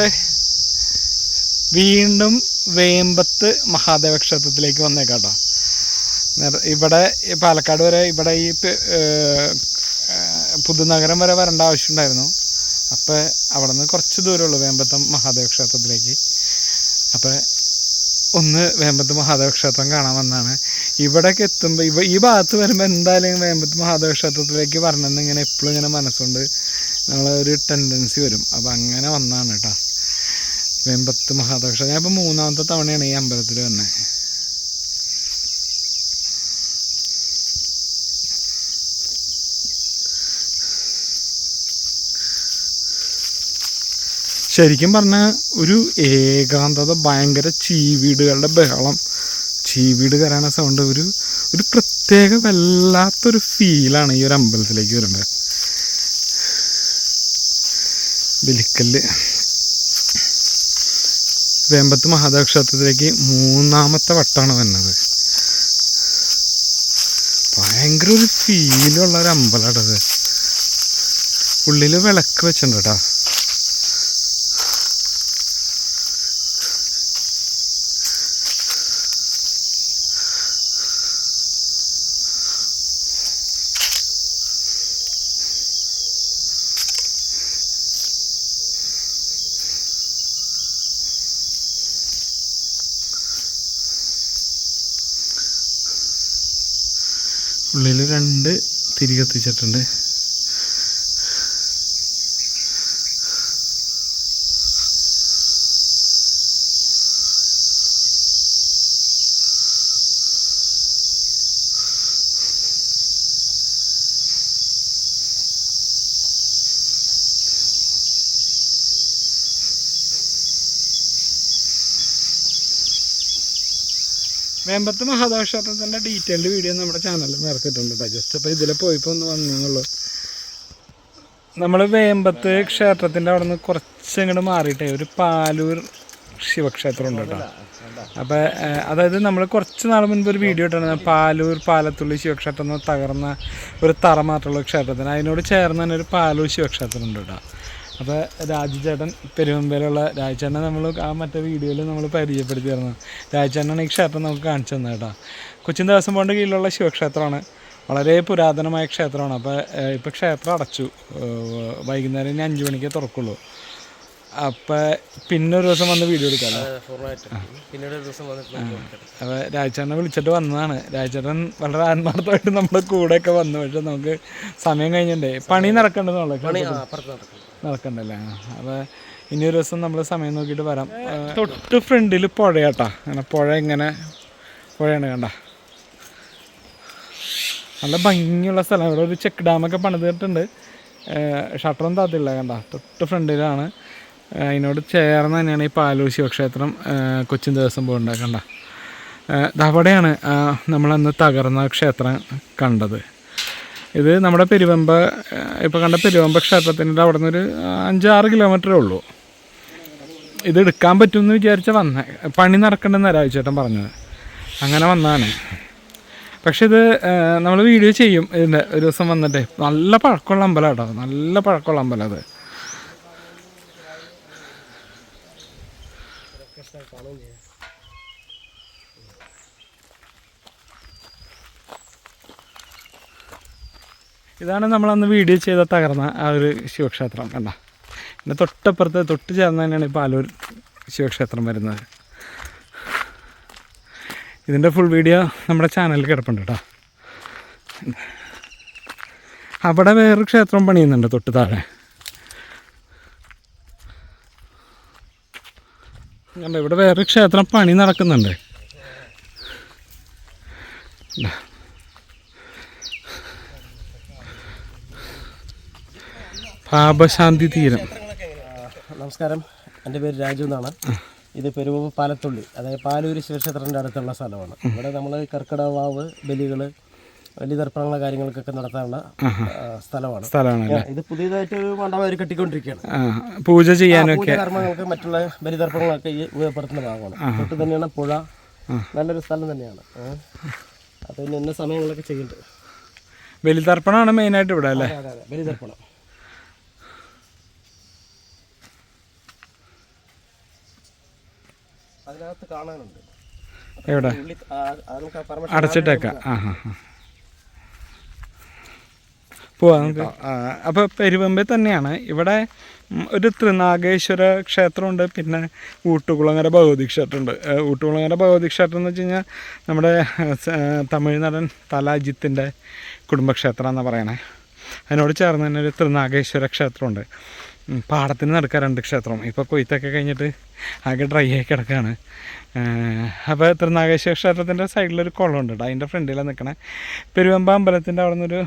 പുറപ്പെട്ട് വീണ്ടും വേമ്പത്ത് മഹാദേവ ക്ഷേത്രത്തിലേക്ക് വന്നേക്കാട്ടോ. ഇവിടെ പാലക്കാട് വരെ ഇവിടെ ഈ പുതുനഗരം വരെ വരേണ്ട ആവശ്യമുണ്ടായിരുന്നു. അപ്പോൾ അവിടെ നിന്ന് കുറച്ച് ദൂരമുള്ളൂ വേമ്പത്തം മഹാദേവ ക്ഷേത്രത്തിലേക്ക്. അപ്പോൾ ഒന്ന് വേമ്പത്ത് മഹാദേവ ക്ഷേത്രം കാണാൻ വന്നാണ്. ഇവിടേക്ക് എത്തുമ്പോൾ ഇവ ഈ ഭാഗത്ത് വരുമ്പോൾ എന്തായാലും വേമ്പത്ത് മഹാദേവ ക്ഷേത്രത്തിലേക്ക് വരണമെന്ന് ഇങ്ങനെ എപ്പോഴും ഇങ്ങനെ മനസ്സുകൊണ്ട് നമ്മളൊരു ടെൻഡൻസി വരും. അപ്പോൾ അങ്ങനെ വന്നാണ് കേട്ടോ. വേമ്പത്ത് മഹാദോഷ ഞാനിപ്പോൾ മൂന്നാമത്തെ തവണയാണ് ഈ അമ്പലത്തിൽ വന്നത് ശരിക്കും പറഞ്ഞാൽ ഒരു ഏകാന്തത ഭയങ്കര ചീവീടുകളുടെ ബഹളം. ചീവീട് കരാന സൗണ്ട് ഒരു ഒരു പ്രത്യേക വല്ലാത്തൊരു ഫീലാണ് ഈ ഒരു അമ്പലത്തിലേക്ക് വരുമ്പോൾ ബലിക്കല്ല് വേമ്പത്ത് മഹാദേവ ക്ഷേത്രത്തിലേക്ക് മൂന്നാമത്തെ വട്ടമാണ് വന്നത്. ഭയങ്കര ഒരു ഫീലുള്ള ഒരു അമ്പലമാണ് അത് ഉള്ളിൽ വിളക്ക് വെച്ചിട്ടുണ്ട് കേട്ടോ ഉള്ളിൽ രണ്ട് തിരി കത്തിച്ചിട്ടുണ്ട് വേമ്പത്ത് മഹാദോഷത്തിന്റെ ഡീറ്റെയിൽഡ് വീഡിയോ നമ്മുടെ ചാനലിൽ ഇറക്കിയിട്ടുണ്ട് കേട്ടോ ജസ്റ്റ് അപ്പോൾ ഇതിൽ പോയിപ്പോൾ ഒന്ന് വന്നുള്ളൂ നമ്മൾ വേമ്പത്ത് ക്ഷേത്രത്തിന്റെ അവിടെ നിന്ന് കുറച്ചങ്ങോട്ട് മാറിയിട്ടേ ഒരു പാലൂർ ശിവക്ഷേത്രം ഉണ്ട് കേട്ടോ അപ്പോൾ അതായത് നമ്മൾ കുറച്ച് നാൾ മുൻപ് ഒരു വീഡിയോ ഇട്ടാണ് പാലൂർ പാലത്തുള്ളി ശിവക്ഷേത്രം എന്ന് തകർന്ന ഒരു തറ മാത്രമുള്ള ക്ഷേത്രത്തിന്. അതിനോട് ചേർന്ന് തന്നെ ഒരു പാലൂർ ശിവക്ഷേത്രം ഉണ്ട് കേട്ടോ അപ്പോൾ രാജുചേട്ടൻ പെരുമ്പേലുള്ള രാജചേട്ടനെ നമ്മൾ ആ മറ്റേ വീഡിയോയിൽ നമ്മൾ പരിചയപ്പെടുത്തി പരിചയപ്പെടുത്തിയിരുന്നു രാജചേട്ടനാണ് ഈ ക്ഷേത്രം നമുക്ക് കാണിച്ചു തന്നത് കേട്ടോ. കൊച്ചിൻ ദേവസ്വം ബോർഡിന്റെ കീഴിലുള്ള ശിവക്ഷേത്രമാണ്. വളരെ പുരാതനമായ ക്ഷേത്രമാണ്. അപ്പോൾ ഇപ്പോൾ ക്ഷേത്രം അടച്ചു. വൈകുന്നേരം ഇനി അഞ്ച് മണിക്കേ തുറക്കുള്ളൂ. അപ്പോൾ പിന്നെ ഒരു ദിവസം വന്ന് വീഡിയോ എടുക്കാമല്ലോ പിന്നീട് ഒരു ദിവസം. അപ്പോൾ വിളിച്ചിട്ട് വന്നതാണ്. രാജ്ചേട്ടൻ വളരെ ആത്മാർത്ഥമായിട്ട് നമ്മുടെ കൂടെയൊക്കെ വന്നു. പക്ഷെ നമുക്ക് സമയം കഴിഞ്ഞിട്ടേ. പണി നടക്കണ്ടെന്നുള്ള നടക്കണ്ടല്ലേ? അപ്പോൾ ഇനി ഒരു ദിവസം നമ്മൾ സമയം നോക്കിയിട്ട് വരാം. തൊട്ട് ഫ്രണ്ടിൽ പുഴയാട്ടാ. അങ്ങനെ പുഴ ഇങ്ങനെ പുഴയാണ് കണ്ട. നല്ല ഭംഗിയുള്ള സ്ഥലം. ഇവിടെ ഒരു ചെക്ക് ഡാമൊക്കെ പണിതിട്ടുണ്ട്. ഷട്ടറും താത്തില്ല കണ്ട. തൊട്ട് ഫ്രണ്ടിലാണ് അതിനോട് ചേർന്ന് തന്നെയാണ് ഈ പാലൂർ ക്ഷേത്രം കൊച്ചിൻ ദിവസം പോകേണ്ടത് കണ്ട ആ, ദാ അവിടെയാണ് നമ്മളന്ന് തകർന്ന ക്ഷേത്രം കണ്ടത്. ഇത് നമ്മുടെ പെരുവമ്പ ഇപ്പോൾ കണ്ട പെരുവമ്പ ക്ഷേത്രത്തിന്റെ അവിടെ നിന്നൊരു അഞ്ചാറ് കിലോമീറ്ററേ ഉള്ളൂ. ഇത് എടുക്കാൻ പറ്റുമെന്ന് വിചാരിച്ച വന്ന. പണി നടക്കണ്ടെന്ന് രാജുചേട്ടൻ പറഞ്ഞത്. അങ്ങനെ വന്നാണ്. പക്ഷെ ഇത് നമ്മൾ വീഡിയോ ചെയ്യും. ഇതിന്റെ ഒരു ദിവസം വന്നിട്ട് നല്ല പഴക്കമുള്ള അമ്പലം കേട്ടോ. നല്ല പഴക്കമുള്ള അമ്പലം അത്. ഇതാണ് നമ്മൾ അന്ന് വീഡിയോ ചെയ്ത തകർന്ന ആ ഒരു ശിവക്ഷേത്രം കണ്ട? പിന്നെ തൊട്ടപ്പുറത്ത് തൊട്ട് ചേർന്ന് തന്നെയാണ് ഈ പാലൂർ ശിവക്ഷേത്രം വരുന്നത്. ഇതിന്റെ ഫുൾ വീഡിയോ നമ്മുടെ ചാനലിൽ കിടപ്പുണ്ട് കേട്ടോ. അവിടെ വേറൊരു ക്ഷേത്രം പണിയുന്നുണ്ട് തൊട്ട് താഴെ. ഇവിടെ വേറൊരു ക്ഷേത്രം പണി നടക്കുന്നുണ്ട്. പാപശാന്തി തീരം. നമസ്കാരം. എന്റെ പേര് രാജു എന്നാണ്. ഇത് പെരുവമ്പ് പാലത്തുള്ളി അതായത് പാലൂരി ശിവക്ഷേത്രത്തിന്റെ അടുത്തുള്ള സ്ഥലമാണ്. ഇവിടെ നമ്മൾ കർക്കിടവാവ് വാവ് ബലികൾ തർപ്പണങ്ങളെ കാര്യങ്ങൾക്കൊക്കെ നടത്താനുള്ള സ്ഥലമാണ്. സ്ഥലമാണ് ഇത് പുതിയതായിട്ട് ഒരു മണ്ഡപം അവർ കെട്ടിക്കൊണ്ടിരിക്കുകയാണ് പൂജ ചെയ്യാനൊക്കെ. കർമ്മങ്ങൾക്ക് മറ്റുള്ള ബലിതർപ്പണങ്ങളൊക്കെ ഈ ഉപയോഗപ്പെടുത്തുന്ന ഭാഗമാണ്. തൊട്ട് തന്നെയാണ് പുഴ. നല്ലൊരു സ്ഥലം തന്നെയാണ്. അപ്പോൾ ഇന്ന് സമയങ്ങളിലൊക്കെ ചെയ്യുന്നുണ്ട്. ബലിതർപ്പണമാണ് മെയിനായിട്ട് ഇവിടെ അല്ലേ? ബലിതർപ്പണം അതിനകത്ത് കാണാനുണ്ട്. എവിടെ? അടച്ചിട്ടേക്ക. ആ, ഹാ ഹാ. പോവാം നമുക്ക്. അപ്പോൾ പെരുവമ്പ് തന്നെയാണ്. ഇവിടെ ഒരു ത്രിനാഗേശ്വര ക്ഷേത്രമുണ്ട്. പിന്നെ ഊട്ടുകുളങ്ങര ഭഗവതി ക്ഷേത്രമുണ്ട്. ഊട്ടുകുളങ്ങര ഭഗവതി ക്ഷേത്രം എന്ന് വെച്ച് കഴിഞ്ഞാൽ നമ്മുടെ ഏഹ്, സ- ഏഹ്, തമിഴ് നടൻ തലാജിത്തിന്റെ കുടുംബക്ഷേത്രം എന്നാണ് പറയണേ. അതിനോട് ചേർന്ന് തന്നെ ഒരു ത്രിനാഗേശ്വര ക്ഷേത്രമുണ്ട്. പാടത്തിന് നടക്കുക രണ്ട് ക്ഷേത്രം. ഇപ്പോൾ കൊയ്ത്തൊക്കെ കഴിഞ്ഞിട്ട് ആകെ ഡ്രൈ ആയി കിടക്കുകയാണ് അപ്പോൾ ത്രിനാഗേശ്വര ക്ഷേത്രത്തിന്റെ സൈഡിലൊരു കുളമുണ്ട് കേട്ടോ അതിന്റെ ഫ്രണ്ടിലാണ് നിൽക്കണേ പെരുവമ്പ അമ്പലത്തിന്റെ അവിടെ നിന്നൊരു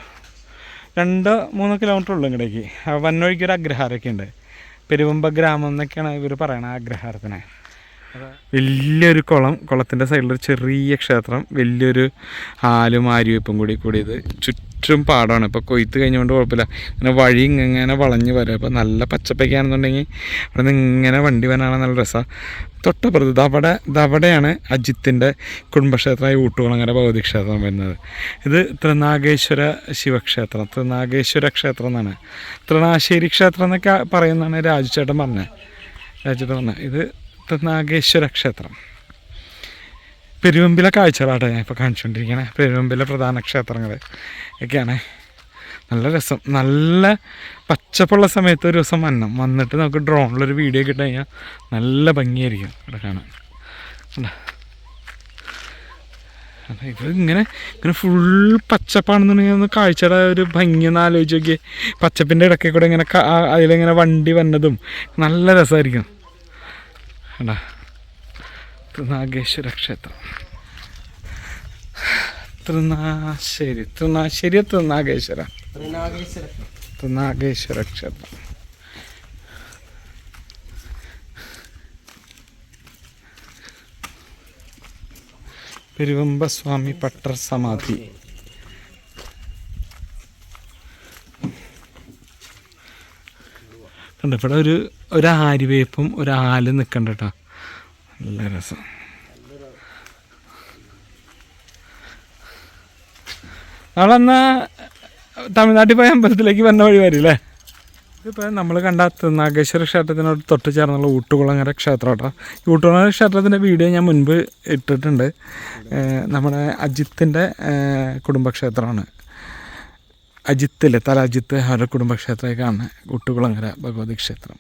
രണ്ട് മൂന്ന് കിലോമീറ്റർ ഉള്ളു ഇങ്ങടേക്ക്. വന്നൊഴിക്കൊരു അഗ്രഹാരമൊക്കെ ഉണ്ട്. പെരുവമ്പ ഗ്രാമം എന്നൊക്കെയാണ് ഇവർ പറയണത് അഗ്രഹാരത്തിനെ വലിയൊരു കുളം കുളത്തിന്റെ സൈഡിലൊരു ചെറിയ ക്ഷേത്രം വലിയൊരു ആലും ആര്യവെപ്പും കൂടി കൂടിയത്. ചുറ്റും പാടമാണ് ഇപ്പോൾ കൊയ്ത്ത് കഴിഞ്ഞുകൊണ്ട് കുഴപ്പമില്ല. ഇങ്ങനെ വഴി ഇങ്ങനെ വളഞ്ഞ് വരും. അപ്പോൾ നല്ല പച്ചപ്പൊക്കെയാണെന്നുണ്ടെങ്കിൽ അവിടെ നിന്ന് ഇങ്ങനെ വണ്ടി വരാനാണ് നല്ല രസമാണ് തൊട്ടപ്പുറത്ത് ദവിടെ ദവിടെയാണ് അജിത്തിന്റെ കുടുംബക്ഷേത്രമായ ഊട്ടുകുളങ്ങര ഭൗതിക ക്ഷേത്രം വരുന്നത്. ഇത് തൃനാഗേശ്വര ശിവക്ഷേത്രം. തൃനാഗേശ്വര ക്ഷേത്രം എന്നാണ്. തൃണാശ്ശേരി ക്ഷേത്രം എന്നൊക്കെ പറയുന്നതാണ് രാജുചേട്ടൻ പറഞ്ഞത്. രാജുചേട്ടൻ പറഞ്ഞത്. ഇത് തൃനാഗേശ്വര ക്ഷേത്രം. പെരുവമ്പിലെ കാഴ്ചകളാട്ടോ ഞാൻ ഇപ്പോൾ കാണിച്ചുകൊണ്ടിരിക്കണേ പെരുവമ്പിലെ പ്രധാന ക്ഷേത്രങ്ങൾ ഒക്കെയാണ്. നല്ല രസം. നല്ല പച്ചപ്പുള്ള സമയത്ത് ഒരു ദിവസം വരണം വന്നിട്ട് നമുക്ക് ഡ്രോണിലൊരു വീഡിയോ കിട്ടി കഴിഞ്ഞാൽ നല്ല ഭംഗിയായിരിക്കും ഇവിടെ കാണാൻ? കണ്ടോ? ഇത് ഇങ്ങനെ ഇങ്ങനെ ഫുൾ പച്ചപ്പാണെന്നുണ്ടെങ്കിൽ ഒന്ന് കാഴ്ചയുടെ ഒരു ഭംഗി ഒന്ന് ആലോചിച്ച് നോക്കിയേ. പച്ചപ്പിന്റെ ഇടയ്ക്ക് കൂടെ ഇങ്ങനെ അതിലിങ്ങനെ വണ്ടി വന്നതും നല്ല രസമായിരിക്കും. കണ്ടാ തൃനാഗേശ്വര ക്ഷേത്രം. തൃനാശ്ശേരി തൃനാശ്ശേരി തൃനാഗേശ്വര. തൃനാഗേശ്വര ക്ഷേത്രം. പെരുവമ്പസ്വാമി പട്ടർ സമാധി. കണ്ടോ ഇവിടെ ഒരു ഒരു ആര്യവേപ്പും ഒരു ആൽ നിൽക്കണ്ട കേട്ടോ. നല്ല രസം. നമ്മളെന്നാ തമിഴ്നാട്ടിൽ പോയ അമ്പലത്തിലേക്ക് വന്ന വഴി വരില്ലേ? ഇതിപ്പോൾ നമ്മൾ കണ്ട നാഗേശ്വര ക്ഷേത്രത്തിനോട് തൊട്ട് ചേർന്നുള്ള ഊട്ടുകുളങ്ങര ക്ഷേത്രം കേട്ടോ. ഈ ഊട്ടുകുളങ്ങര ക്ഷേത്രത്തിന്റെ വീഡിയോ ഞാൻ മുൻപ് ഇട്ടിട്ടുണ്ട്. നമ്മുടെ അജിത്തിന്റെ കുടുംബക്ഷേത്രമാണ്. അജിത്തില്ലേ തല അജിത്ത് അവരുടെ കുടുംബക്ഷേത്രമൊക്കെയാണ് കുട്ടുകുളങ്ങര ഭഗവതി ക്ഷേത്രം.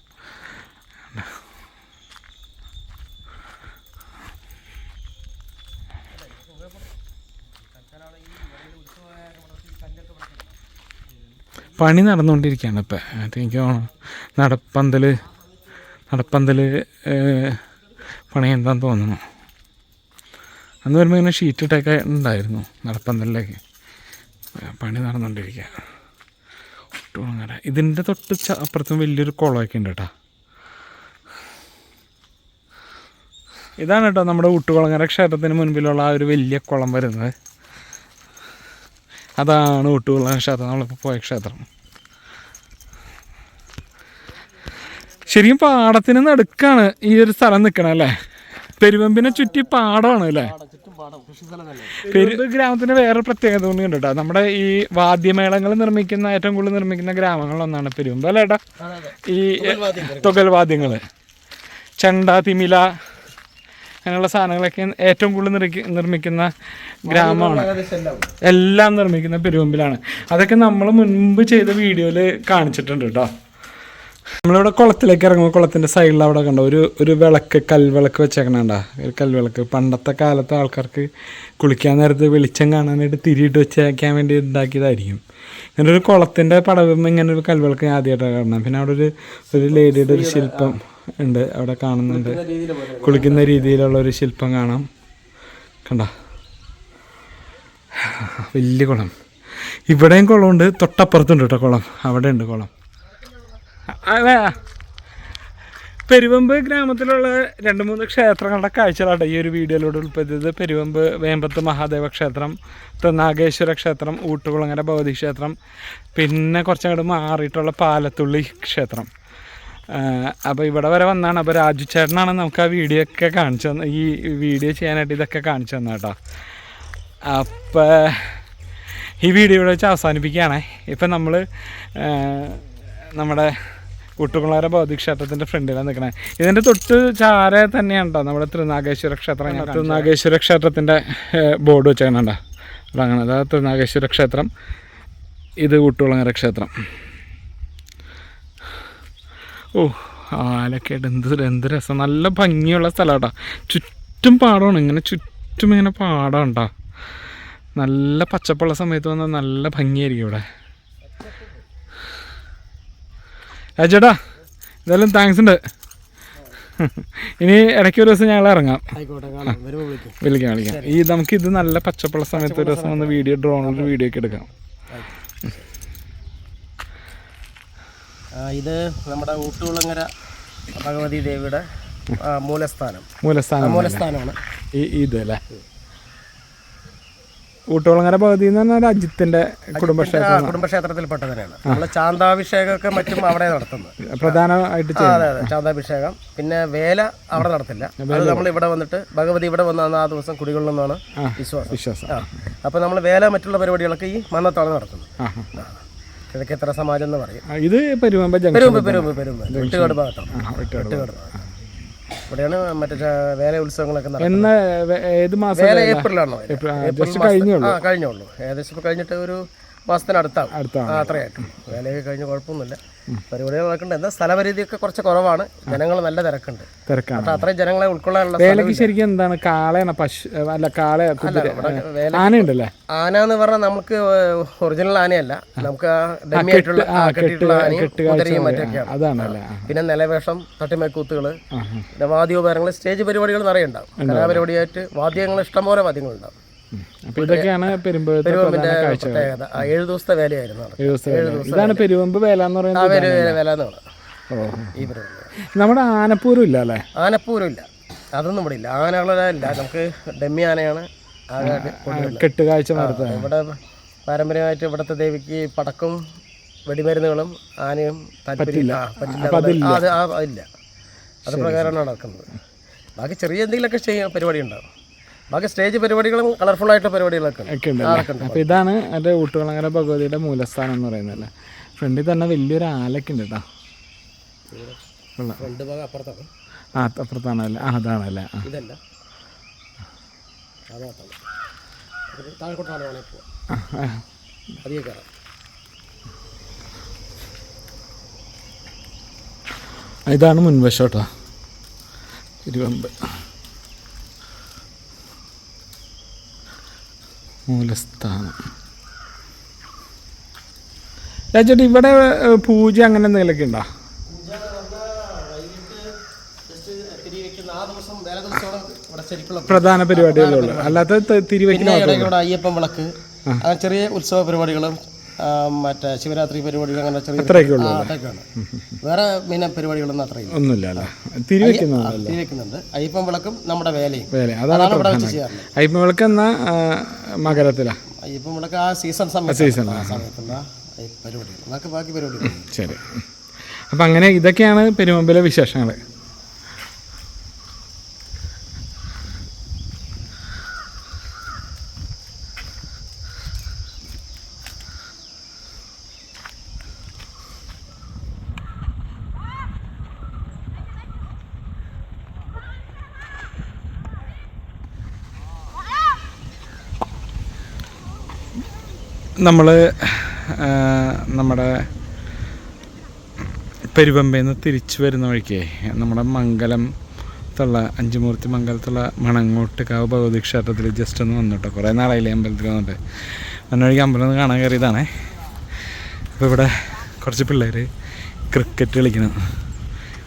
പണി നടന്നുകൊണ്ടിരിക്കുകയാണ് ഇപ്പം. എനിക്ക് നടപ്പന്തൽ നടപ്പന്തൽ പണി എന്താന്ന് തോന്നുന്നു. അന്ന് വരുമ്പോൾ ഇങ്ങനെ ഷീറ്റ് ഇട്ടൊക്കെ ഉണ്ടായിരുന്നു നടപ്പന്തലിലേക്ക്. പണി നടന്നുകൊണ്ടിരിക്കുക ഒട്ടുകുളങ്ങര ഇതിന്റെ തൊട്ട് അപ്പുറത്തും വലിയൊരു കുളമൊക്കെ ഉണ്ട് കേട്ടോ ഇതാണ് കേട്ടോ നമ്മുടെ ഊട്ടുകുളങ്ങര ക്ഷേത്രത്തിന് മുൻപിലുള്ള ആ ഒരു വലിയ കുളം വരുന്നത്. അതാണ് ഊട്ടുകുളങ്ങര ക്ഷേത്രം. നമ്മളിപ്പോൾ പോയ ക്ഷേത്രം. ശരിക്കും പാടത്തിന് നടുക്കാണ് ഈ ഒരു സ്ഥലം നിൽക്കണത് അല്ലേ? പെരുവമ്പിനെ ചുറ്റി പാടമാണ് അല്ലേ? തന്നെ ഗ്രാമത്തിന് വേറെ പ്രത്യേകത കൊണ്ട് കണ്ടോ നമ്മുടെ ഈ വാദ്യമേളങ്ങൾ നിർമ്മിക്കുന്ന ഏറ്റവും കൂടുതൽ നിർമ്മിക്കുന്ന ഗ്രാമങ്ങളൊന്നാണ് പെരുമ്പ് അല്ലേ ഏട്ടാ? അതെ അതെ. ഈ. തുകൽ വാദ്യങ്ങൾ. ചെണ്ട തിമില അങ്ങനെയുള്ള സാധനങ്ങളൊക്കെ ഏറ്റവും കൂടുതൽ നിർമ്മിക്കുന്ന ഗ്രാമമാണ്. എല്ലാം. എല്ലാം നിർമ്മിക്കുന്ന പെരുവമ്പിലാണ് അതൊക്കെ നമ്മൾ മുൻപ് ചെയ്ത വീഡിയോയിൽ കാണിച്ചിട്ടുണ്ട് കേട്ടോ. നമ്മളിവിടെ കുളത്തിലേക്ക് ഇറങ്ങുമ്പോൾ കുളത്തിന്റെ സൈഡിൽ അവിടെ കണ്ടോ ഒരു ഒരു വിളക്ക് കൽവിളക്ക് വെച്ചേക്കണണ്ട ഒരു കൽവിളക്ക്. പണ്ടത്തെ കാലത്തെ ആൾക്കാർക്ക് കുളിക്കാൻ നേരത്ത് വെളിച്ചം കാണാനായിട്ട് തിരിയിട്ട് വെച്ചേക്കാൻ വേണ്ടി ഉണ്ടാക്കിയതായിരിക്കും. ഇങ്ങനെ ഒരു കുളത്തിന്റെ പടവുമ്പോൾ ഇങ്ങനെ ഒരു കൽവിളക്ക് ആദ്യമായിട്ടാണ് കാണുന്നത്. പിന്നെ അവിടെ ഒരു ഒരു ലേഡിയുടെ ഒരു ശില്പം ഉണ്ട് അവിടെ കാണുന്നുണ്ട്. കുളിക്കുന്ന രീതിയിലുള്ള ഒരു ശില്പം കാണാം. കണ്ട? വലിയ കുളം. ഇവിടെയും കുളമുണ്ട്. തൊട്ടപ്പുറത്തുണ്ട് കേട്ടോ കുളം. അവിടെ ഉണ്ട് കുളം. അതെ. പെരുവമ്പ് ഗ്രാമത്തിലുള്ള രണ്ട് മൂന്ന് ക്ഷേത്രങ്ങളുടെ കാഴ്ചകളാണ് ഈ ഒരു വീഡിയോയിലൂടെ ഉൾപ്പെടുത്തിയത്. പെരുവമ്പ് വേമ്പത്ത് മഹാദേവ ക്ഷേത്രം തൃനാഗേശ്വര ക്ഷേത്രം ഊട്ടുകുളങ്ങര ഭഗവതി ക്ഷേത്രം പിന്നെ കുറച്ചങ്ങോട്ട് മാറിയിട്ടുള്ള പാലത്തുള്ളി ക്ഷേത്രം. അപ്പോൾ ഇവിടെ വരെ വന്നാണ്. അപ്പോൾ രാജു ചേട്ടനാണ് നമുക്ക് ആ വീഡിയോ ഒക്കെ കാണിച്ചു തന്ന ഈ വീഡിയോ ചെയ്യാനായിട്ട് ഇതൊക്കെ കാണിച്ചു തന്നെ കേട്ടോ. അപ്പോൾ ഈ വീഡിയോ ഇവിടെ വെച്ച് അവസാനിപ്പിക്കുകയാണേ. ഇപ്പം നമ്മൾ നമ്മുടെ ഭൗതിക ക്ഷേത്രത്തിന്റെ ഫ്രണ്ടിലാണ് നിൽക്കുന്നത് ഇതിന്റെ തൊട്ട് ചാര തന്നെയാണ് കേട്ടോ നമ്മുടെ തൃനാഗേശ്വര ക്ഷേത്രം. തൃനാഗേശ്വര ക്ഷേത്രത്തിന്റെ ബോർഡ് വെച്ചേക്കണണ്ട അങ്ങനെ അതായത് തൃനാഗേശ്വര ക്ഷേത്രം. ഇത് കൂട്ടുകുളങ്ങര ക്ഷേത്രം. ഓ ആലക്കേട് എന്ത് എന്ത് രസം. നല്ല ഭംഗിയുള്ള സ്ഥലമാട്ടാ ചുറ്റും പാടമാണ് ഇങ്ങനെ ചുറ്റും ഇങ്ങനെ പാടം ഉണ്ടോ നല്ല പച്ചപ്പുള്ള സമയത്ത് വന്നാൽ നല്ല ഭംഗിയായിരിക്കും ഇവിടെ. ചേട്ടാ ഇതെല്ലാം താങ്ക്സ് ഉണ്ട്. ഇനി ഇടയ്ക്ക് ഒരു ദിവസം ഞങ്ങൾ ഇറങ്ങാം. വിളിക്കും. വിളിക്കാം ഈ നമുക്ക് ഇത് നല്ല പച്ചപ്പുള്ള സമയത്ത് ഒരു ദിവസം വന്ന് വീഡിയോ ഡ്രോണിൽ വീഡിയോ ഒക്കെ എടുക്കാം. ഇത് നമ്മുടെ ഊട്ടുകുളങ്ങര ഭഗവതി ദേവിയുടെ മൂലസ്ഥാനം. മൂലസ്ഥാനം മൂലസ്ഥാനമാണ്. ഈ ഇത് അല്ലേ? ഊട്ടോളങ്ങര പകുതി എന്ന് പറഞ്ഞാൽ അജിത്തിന്റെ കുടുംബക്ഷേത്രം കുടുംബക്ഷേത്രത്തിൽപ്പെട്ട തന്നെയാണ് നമ്മൾ ചാന്താഭിഷേകമൊക്കെ മറ്റും അവിടെ നടത്തുന്നത് പ്രധാനമായിട്ട് അതെ അതെ ചാന്താഭിഷേകം. പിന്നെ വേല അവിടെ നടത്തില്ല. അത് നമ്മൾ ഇവിടെ വന്നിട്ട് ഭഗവതി ഇവിടെ വന്ന ആ ദിവസം കുടികൊള്ളുന്നതാണ് വിശ്വാസം. വിശ്വാസം. അപ്പോൾ നമ്മൾ വേല മറ്റുള്ള പരിപാടികളൊക്കെ ഈ മന്നത്താണ് നടത്തുന്നത് കിഴക്കേത്ര സമാജം എന്ന് പറയും. ഇത് പെരുമ്പ പെരുമ്പ് പെരുമ്പ് പെരുമ്പ് വെട്ടുകാട് ഭാഗത്താണ്. ആ, വെട്ടുകാട്. വെട്ടുകാട് ഭാഗം. ഇവിടെയാണ് മറ്റേ വേല ഉത്സവങ്ങളൊക്കെ നടക്കുന്നത്. ഏത് മാസം ഏപ്രിലാണോ? കഴിഞ്ഞുള്ളൂ ഏകദേശം കഴിഞ്ഞിട്ട് ഒരു ആ അത്രയായിട്ട് വേലയൊക്കെ കഴിഞ്ഞ് കുഴപ്പമൊന്നുമില്ല. പരിപാടികൾ നടക്കുന്നുണ്ട്. എന്നാൽ സ്ഥലപരിധിയൊക്കെ കുറച്ച് കുറവാണ്. ജനങ്ങൾ നല്ല തിരക്കുണ്ട്. തിരക്കാണ്. അത്രയും ജനങ്ങളെ ഉൾക്കൊള്ളാനുള്ള വേലയ്ക്ക് ശരിക്കും എന്താണ്? കാളയാണ് പശു അല്ല കാള ആനയുണ്ടല്ലേ? ആന എന്ന് പറഞ്ഞാൽ നമുക്ക് ഒറിജിനൽ ആനയല്ല. നമുക്ക് ഡമ്മി ആയിട്ടുള്ള ആ, കെട്ടിയിട്ടുള്ള ആനയും കുതിരയും മറ്റൊക്കെയാണ് അതാണല്ലേ പിന്നെ നിലവേഷം തട്ടിമേക്കൂത്തുകൾ പിന്നെ വാദ്യോപകരണങ്ങൾ സ്റ്റേജ് പരിപാടികൾ നിറയെ ഉണ്ടാവും. കലാപരിപാടിയായിട്ട് വാദ്യങ്ങൾ ഇഷ്ടംപോലെ വാദ്യങ്ങളുണ്ടാവും. ഇതൊക്കെയാണ് പെരുമ്പഴത്തെ പ്രധാന കാഴ്ചകൾ. പ്രത്യേകത. ആ ഏഴ് ദിവസത്തെ വേലയായിരുന്നു ഏഴ് ദിവസത്തെ ഇതാണ് പെരുവമ്പ് വേല എന്ന് പറയുന്നത് വേല നമ്മുടെ ആനപ്പൂരം ഇല്ല അല്ലേ? ആനപ്പൂരം ഇല്ല. അതൊന്നും ഇവിടെ ഇല്ല. ആനകളില്ല നമുക്ക് ഡമ്മി ആനയാണ് കെട്ടുകാഴ്ച നടത്തുന്നത് ഇവിടെ പാരമ്പര്യമായിട്ട് ഇവിടുത്തെ ദേവിക്ക് പടക്കും വെടിമരുന്നുകളും ആനയും പറ്റില്ല. അത് പ്രകാരമാണ് നടക്കുന്നത്. ബാക്കി ചെറിയ എന്തെങ്കിലുമൊക്കെ ചെയ്യാൻ പരിപാടി ഉണ്ടാവും. ബാക്കി സ്റ്റേജ് പരിപാടികളും കളർഫുൾ ആയിട്ട് പരിപാടികളൊക്കെ ഒക്കെ ഉണ്ടല്ലേ? അപ്പൊ ഇതാണ് എന്റെ ഊട്ടുകുളങ്ങര ഭഗവതിയുടെ മൂലസ്ഥാനം എന്ന് പറയുന്നത് ഫ്രണ്ടിൽ തന്നെ വലിയൊരു ആലക്കുണ്ട് ഉണ്ട് കേട്ടോ ആ അപ്പുറത്താണല്ലേ ആ അതാണല്ലേ ഇതാണ് മുൻവശം അത് മാത്രമാണ് താഴെക്കോട്ടാണ് വേണമെങ്കിൽ പോവാം ആ, ആ. അധികം കയറാം ഇതാണ് മുൻവശം കേട്ടോ ഇരുവമ്പ് മൂലസ്ഥാനം. രാജേട്ട് ഇവിടെ പൂജ അങ്ങനെ എന്തെങ്കിലുമൊക്കെ ഉണ്ടോ? പ്രധാന പരിപാടികളുള്ളൂ അല്ലാത്ത തിരുവയ്ക്കുന്ന അയ്യപ്പൻ വിളക്ക് ചെറിയ ഉത്സവ പരിപാടികളും മറ്റേ ശിവരാത്രി പരിപാടികൾ അങ്ങനെ ചെറിയ അതൊക്കെയാണ് വേറെ മീന പരിപാടികളൊന്നും അത്രയില്ല. ഒന്നുമില്ല തിരിവെക്കുന്നുണ്ട് അയ്യപ്പം വിളക്കും നമ്മുടെ വേലയും. വേല. അതാണ് ഇവിടെ വെച്ച് ചെയ്യാറുള്ളത്. അയ്യപ്പവിളക്ക് എന്ന മകരത്തിലാ? അയ്യപ്പം വിളക്ക് ആ സീസൺ സമയത്ത് സീസൺ സമയത്തുള്ള പരിപാടികൾ. ബാക്കി പരിപാടികൾ. ശരി. അപ്പം അങ്ങനെ ഇതൊക്കെയാണ് പെരുമ്പിലെ വിശേഷങ്ങൾ നമ്മൾ നമ്മുടെ പെരുവമ്പയിൽ നിന്ന് തിരിച്ചു വരുന്ന വഴിക്ക് നമ്മുടെ മംഗലത്തുള്ള അഞ്ചുമൂർത്തി മംഗലത്തുള്ള മണങ്ങോട്ടുകാവ് ഭഗവതി ക്ഷേത്രത്തിൽ ജസ്റ്റ് ഒന്ന് വന്നിട്ടോ. കുറേ നാളായില്ല അമ്പലത്തിൽ വന്നിട്ട്. വന്നവഴിക്ക് അമ്പലം ഒന്ന് കാണാൻ കയറിയതാണേ. അപ്പോൾ ഇവിടെ കുറച്ച് പിള്ളേർ ക്രിക്കറ്റ് കളിക്കണം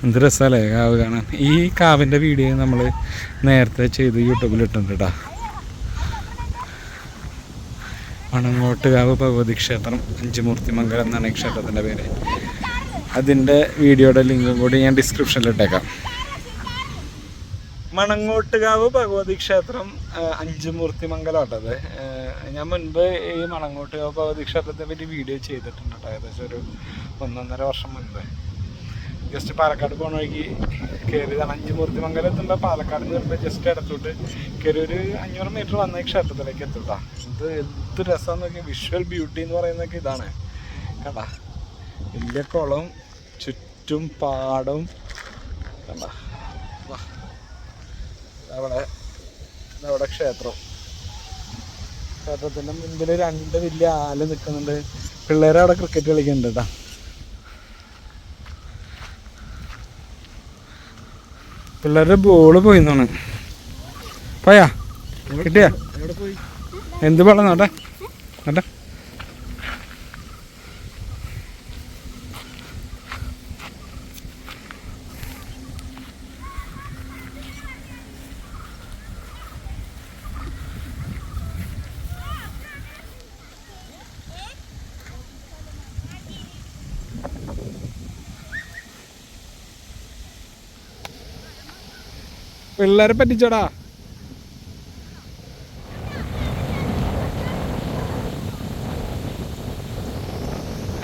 എന്ത് രസമല്ലേ കാവ് കാണാൻ. ഈ കാവിന്റെ വീഡിയോ നമ്മൾ നേരത്തെ ചെയ്ത് യൂട്യൂബിൽ ഇട്ടിട്ടുണ്ട് കേട്ടോ മണങ്ങോട്ടുകാവ് ഭഗവതി ക്ഷേത്രം അഞ്ചുമൂർത്തി മംഗലം എന്നാണ് ഈ ക്ഷേത്രത്തിന്റെ പേര്. അതിന്റെ വീഡിയോയുടെ ലിങ്കും കൂടി ഞാൻ ഡിസ്ക്രിപ്ഷനിൽ ഇട്ടേക്കാം. മണങ്ങോട്ടുകാവ് ഭഗവതി ക്ഷേത്രം അഞ്ചുമൂർത്തി മംഗലമാട്ടത് ഞാൻ മുൻപ് ഈ മണങ്ങോട്ടുകാവ് ഭഗവതി ക്ഷേത്രത്തെ പറ്റി വീഡിയോ ചെയ്തിട്ടുണ്ട് കേട്ടോ ഏകദേശം ഒരു ഒന്നൊന്നര വർഷം മുൻപ്. ജസ്റ്റ് പാലക്കാട് പോകുന്ന വഴിക്ക് കയറിയതാണ് അഞ്ചുമൂർത്തി മംഗലം എത്തുമ്പോൾ പാലക്കാട് നിന്ന് ജസ്റ്റ് ഇടത്തോട്ട് കയറി ഒരു അഞ്ഞൂറ് മീറ്റർ വന്ന ക്ഷേത്രത്തിലേക്ക് എത്തുട്ടാ ഇത് എന്ത് രസം നോക്കി വിഷ്വൽ ബ്യൂട്ടി എന്ന് പറയുന്നൊക്കെ ഇതാണ്. കണ്ടാ? വലിയ കുളം ചുറ്റും പാടും. കണ്ടോ? അവിടെ അവിടെ ക്ഷേത്രം. ക്ഷേത്രത്തിന്റെ മുൻപിൽ രണ്ട് വലിയ ആൽ നിൽക്കുന്നുണ്ട്. പിള്ളേരവിടെ ക്രിക്കറ്റ് കളിക്കുന്നുണ്ട് കേട്ടാ പിള്ളേരുടെ ബോൾ പോയി? എന്നാണ് പോയാ? കിട്ടിയാ എന്ത് വെള്ളം നോട്ടെ? നോട്ടെ? പിള്ളേരെ പറ്റിച്ചോടാ.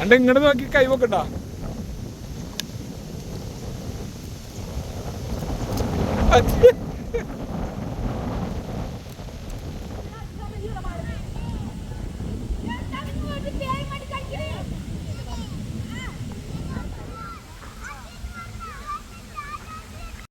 അണ്ട് ഇങ്ങോട്ട് നോക്കി കൈ വെക്കട്ടാ.